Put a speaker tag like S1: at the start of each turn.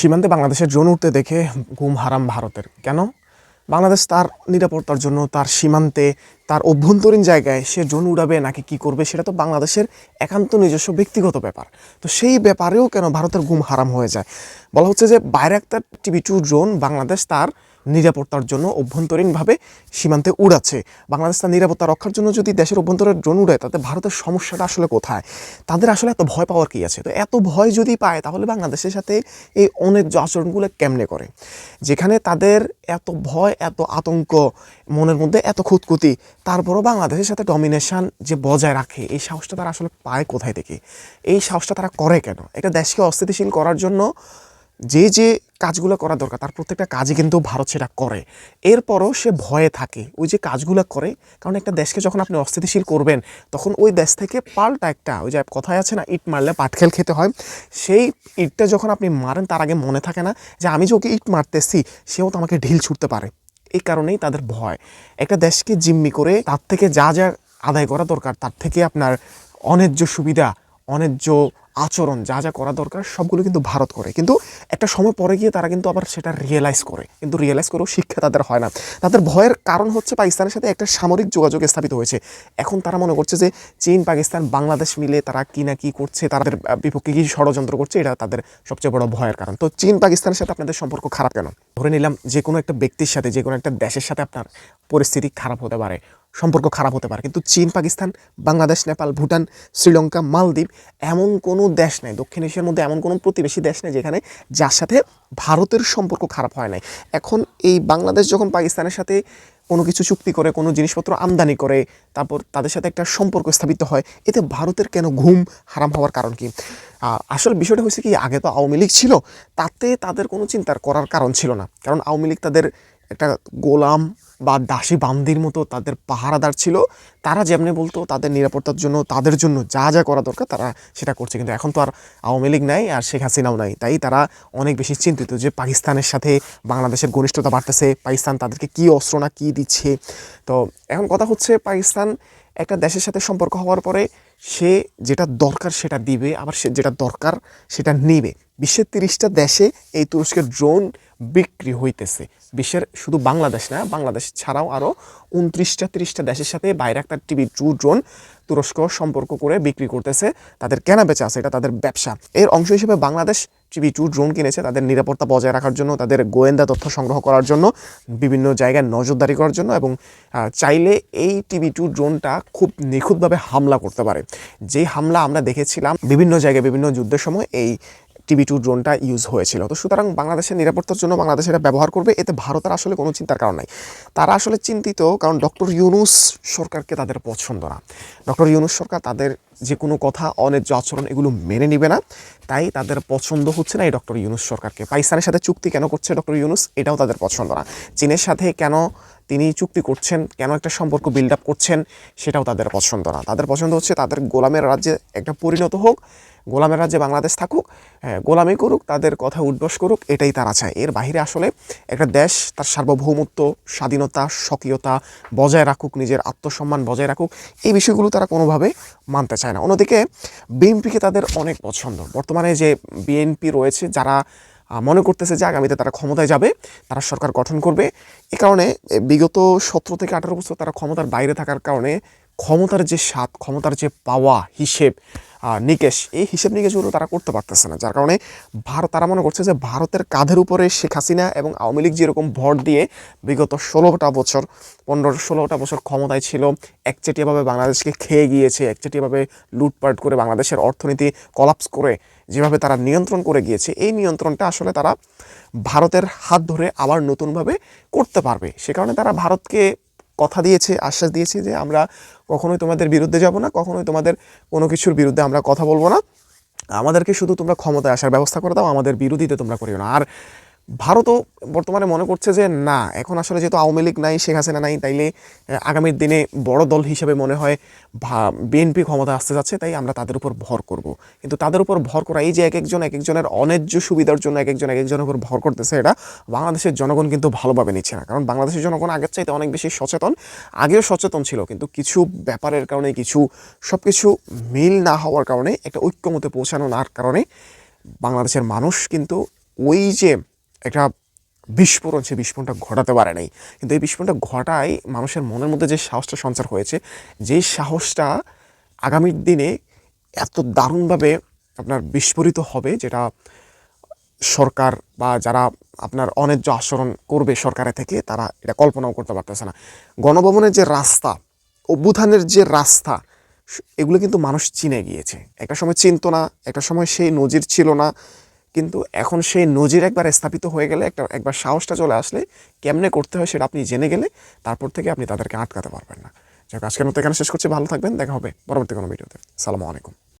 S1: সীমান্তে বাংলাদেশের ড্রোন উঠতে দেখে ঘুম হারাম ভারতের। কেন? বাংলাদেশ তার নিরাপত্তার জন্য, তার সীমান্তে, তার অভ্যন্তরীণ জায়গায় সে ড্রোন উড়াবে নাকি কি করবে সেটা তো বাংলাদেশের একান্ত নিজস্ব ব্যক্তিগত ব্যাপার। তো সেই ব্যাপারেও কেন ভারতের ঘুম হারাম হয়ে যায়? বলা হচ্ছে যে বাইরে একটা টিভি টু ড্রোন বাংলাদেশ তার নিরাপত্তার জন্য অভ্যন্তরীণভাবে সীমান্তে উড়াচ্ছে। বাংলাদেশ তার নিরাপত্তা রক্ষার জন্য যদি দেশের অভ্যন্তরে ড্রোন উড়ায়, তাতে ভারতের সমস্যাটা আসলে কোথায়? তাদের আসলে এত ভয় পাওয়ার কী আছে? তো এত ভয় যদি পায়, তাহলে বাংলাদেশের সাথে এই অনেক আচরণগুলো কেমনে করে? যেখানে তাদের এত ভয়, এত আতঙ্ক, মনের মধ্যে এত খুঁতখুতি, তারপরও বাংলাদেশের সাথে ডমিনেশন যে বজায় রাখে, এই সাহসটা তারা আসলে পায় কোথায় থেকে? এই সাহসটা তারা করে কেন? একটা দেশকে অস্থিতিশীল করার জন্য যে যে কাজগুলো করা দরকার। তার প্রত্যেকটা কাজই কিন্তু ভারত সেটা করে। এরপরও সে ভয়ে থাকে। ওই যে কাজগুলো করে, কারণ একটা দেশকে যখন আপনি অস্থিতিশীল করবেন, তখন ওই দেশ থেকে পাল্টা একটা ওই যে কথায় আছে না, ইট মারলে পাটখেল খেতে হয়। সেই ইটটা যখন আপনি মারেন, তার আগে মনে থাকে না যে আমি যে ওকে ইট মারতেছি, সেও তো আমাকে ঢিল ছুটতে পারে। এই কারণেই তাদের ভয়। একটা দেশকে জিম্মি করে তার থেকে যা যা আদায় করা দরকার, তার থেকে আপনার অন্যায্য সুবিধা অন্যায্য আচরণ যা যা করা দরকার সবগুলো কিন্তু ভারত করে। কিন্তু একটা সময় পরে গিয়ে তারা কিন্তু আবার সেটা রিয়েলাইজ করে। কিন্তু রিয়েলাইজ করেও শিক্ষা তাদের হয় না। তাদের ভয়ের কারণ হচ্ছে পাকিস্তানের সাথে একটা সামরিক যোগাযোগ স্থাপিত হয়েছে। এখন তারা মনে করছে যে চীন, পাকিস্তান, বাংলাদেশ মিলে তারা কী না কী করছে, তাদের বিপক্ষে কী ষড়যন্ত্র করছে, এটা তাদের সবচেয়ে বড় ভয়ের কারণ। তো চীন, পাকিস্তানের সাথে আপনাদের সম্পর্ক খারাপ কেন? ধরে নিলাম যে কোনো একটা ব্যক্তির সাথে, যে কোনো একটা দেশের সাথে আপনার পরিস্থিতি খারাপ হতে পারে। সম্পর্ক খারাপ হতে পারে। কিন্তু চীন, পাকিস্তান, বাংলাদেশ, নেপাল, ভুটান, শ্রীলঙ্কা, মালদ্বীপ এমন কোনো দেশ নেই, দক্ষিণ এশিয়ার মধ্যে এমন কোনো প্রতিবেশী দেশ নেই যেখানে যার সাথে ভারতের সম্পর্ক খারাপ হয় নাই। এখন এই বাংলাদেশ যখন পাকিস্তানের সাথে কোনো কিছু চুক্তি করে, কোনো জিনিসপত্র আমদানি করে, তারপর তাদের সাথে একটা সম্পর্ক স্থাপিত হয়, এতে ভারতের কেন ঘুম হারাম হওয়ার কারণ কি? আসল বিষয়টা হয়েছে কি, আগে তো আওয়ামী লীগ ছিল, তাতে তাদের কোনো চিন্তার করার কারণ ছিল না। কারণ আওয়ামী লীগ তাদের একটা গোলাম বা দাসী বান্দির মতো তাদের পাহারাদার ছিল। তারা যেমনি বলতো তাদের নিরাপত্তার জন্য, তাদের জন্য যা যা করা দরকার তারা সেটা করছে। কিন্তু এখন তো আর আওয়ামী লীগ নাই আর শেখ হাসিনাও নাই। তাই তারা অনেক বেশি চিন্তিত যে পাকিস্তানের সাথে বাংলাদেশের ঘনিষ্ঠতা বাড়তেছে। পাকিস্তান তাদেরকে কী অস্ত্র না কী দিচ্ছে? তো এখন কথা হচ্ছে পাকিস্তান একটা দেশের সাথে সম্পর্ক হওয়ার পরে সে যেটা দরকার সেটা দিবে, আবার সে যেটা দরকার সেটা নিবে। বিশ্বের তিরিশটা দেশে এই তুরস্কের ড্রোন বিক্রি হইতেছে। বিশ্বের শুধু বাংলাদেশ না, বাংলাদেশ ছাড়াও আরও উনত্রিশটা, তিরিশটা দেশের সাথে বাইরে একটা টিভি টু ড্রোন তুরস্ক সম্পর্ক করে বিক্রি করতেছে। তাদের কেনা বেচা আছে, এটা তাদের ব্যবসা। এর অংশ হিসেবে বাংলাদেশ টিভি টু ড্রোন কিনেছে, তাদের নিরাপত্তা বজায় রাখার জন্য, তাদের গোয়েন্দা তথ্য সংগ্রহ করার জন্য, বিভিন্ন জায়গায় নজরদারি করার জন্য এবং চাইলে এই টিভি টু ড্রোনটা খুব নিখুঁতভাবে হামলা করতে পারে। যে হামলা আমরা দেখেছিলাম বিভিন্ন জায়গায় বিভিন্ন যুদ্ধের সময় এই টিভি টু ড্রোনটা ইউজ হয়েছিল। তো সুতরাং বাংলাদেশের নিরাপত্তার জন্য বাংলাদেশ এটা ব্যবহার করবে, এতে ভারতের আসলে কোনো চিন্তার কারণ নাই। তারা আসলে চিন্তিত কারণ ডক্টর ইউনুস সরকারকে তাদের পছন্দ না। ডক্টর ইউনুস সরকার তাদের যে কোনো কথা অন্যায্য আচরণ এগুলো মেনে নিবে না। তাই তাদের পছন্দ হচ্ছে না এই ডক্টর ইউনুস সরকারকে। পাকিস্তানের সাথে চুক্তি কেন করছে ডক্টর ইউনুস? এটাও তাদের পছন্দ না। চীনের সাথে কেন তিনি চুক্তি করছেন? কেন একটা সম্পর্ক বিল্ড আপ করছেন? সেটাও তাদের পছন্দ না। তাদের পছন্দ হচ্ছে তাদের গোলামের রাজ্যে একটা পরিণত হোক, গোলামের রাজ্যে বাংলাদেশ থাকুক হ্যাঁ গোলামি করুক, তাদের কথা উদ্বাস করুক, এটাই তারা চায়। এর বাইরে আসলে একটা দেশ তার সার্বভৌমত্ব, স্বাধীনতা, স্বকীয়তা বজায় রাখুক, নিজের আত্মসম্মান বজায় রাখুক, এই বিষয়গুলো তারা কোনোভাবে মানতে চায় না। অন্যদিকে বিএনপিকে তাদের অনেক পছন্দ। বর্তমানে যে বিএনপি রয়েছে, যারা মনে করতেছে যে আগামীতে তারা ক্ষমতায় যাবে, তারা সরকার গঠন করবে। এ কারণে বিগত সতেরো থেকে আঠারো বছর তারা ক্ষমতার বাইরে থাকার কারণে ক্ষমতার যে স্বাদ, ক্ষমতার যে পাওয়া, হিসেব নিকেশ, এই হিসেব নিকেশগুলো তারা করতে পারতেছে না। যার কারণে ভারত, তারা মনে করছে যে ভারতের কাঁধের উপরে শেখ হাসিনা এবং আওয়ামী লীগ যেরকম ভর দিয়ে বিগত ষোলোটা বছর, পনেরো, ষোলোটা বছর ক্ষমতায় ছিল, একচেটিয়াভাবে বাংলাদেশকে খেয়ে গিয়েছে, একচেটিয়াভাবে লুটপাট করে বাংলাদেশের অর্থনীতি কলাপস করে যেভাবে তারা নিয়ন্ত্রণ করে গিয়েছে, এই নিয়ন্ত্রণটা আসলে তারা ভারতের হাত ধরে আবার নতুনভাবে করতে পারবে। সে কারণে তারা ভারতকে কথা দিয়েছে, আশ্বাস দিয়েছে যে আমরা কখনোই তোমাদের বিরুদ্ধে যাব না, কখনোই তোমাদের কোনো কিছুর বিরুদ্ধে আমরা কথা বলব না। আমাদেরকে শুধু তোমরা ক্ষমতায় আসার ব্যবস্থা করে দাও, আমাদের বিরোধীতে তোমরা করিও না। আর ভারতও বর্তমানে মনে করছে যে না, এখন আসলে যেহেতু আওয়ামী লীগ নাই, শেখ হাসিনা নাই, তাইলে আগামীর দিনে বড় দল হিসেবে মনে হয় বিএনপি ক্ষমতা আসতে যাচ্ছে, তাই আমরা তাদের উপর ভর করব। কিন্তু তাদের উপর ভর করা, এই যে এক একজন এক একজনের অন্যায্য সুবিধার জন্য এক একজন এক একজনের উপর ভর করতেছে এটা, বাংলাদেশের জনগণ কিন্তু ভালোভাবে নিচ্ছে না। কারণ বাংলাদেশের জনগণ আগের চাইতে অনেক বেশি সচেতন, আগেও সচেতন ছিল, কিন্তু কিছু ব্যাপারের কারণে, কিছু সব কিছু মিল না হওয়ার কারণে, একটা ঐক্যমতে পৌঁছানো নার কারণে বাংলাদেশের মানুষ কিন্তু ওই যে একটা বিস্ফোরণ সে বিস্ফোরণটা ঘটাতে পারে নাই। কিন্তু এই বিস্ফোরণটা ঘটায় মানুষের মনের মধ্যে যে সাহসটা সঞ্চার হয়েছে যেই সাহসটা আগামীর দিনে এত দারুণভাবে আপনার বিস্ফোরিত হবে, যেটা সরকার বা যারা আপনার অন্যায্য আচরণ করবে সরকারের থেকে, তারা এটা কল্পনাও করতে পারতেছে না। গণভবনের যে রাস্তা, অভ্যুত্থানের যে রাস্তা, এগুলো কিন্তু মানুষ চিনে গিয়েছে। একটা সময় চিনতো না, একটা সময় সেই নজির ছিল না। কিন্তু এখন সেই নজির একবার স্থাপিত হয়ে গেলে, একটা, একবার সাহসটা চলে আসলে কেমনে করতে হয় সেটা আপনি জেনে গেলে তারপর থেকে আপনি তাদেরকে আটকাতে পারবেন না। যাক, আজকের মতো এখানে শেষ করছি। ভালো থাকবেন। দেখা হবে পরবর্তী কোনো ভিডিওতে। সালামু আলাইকুম।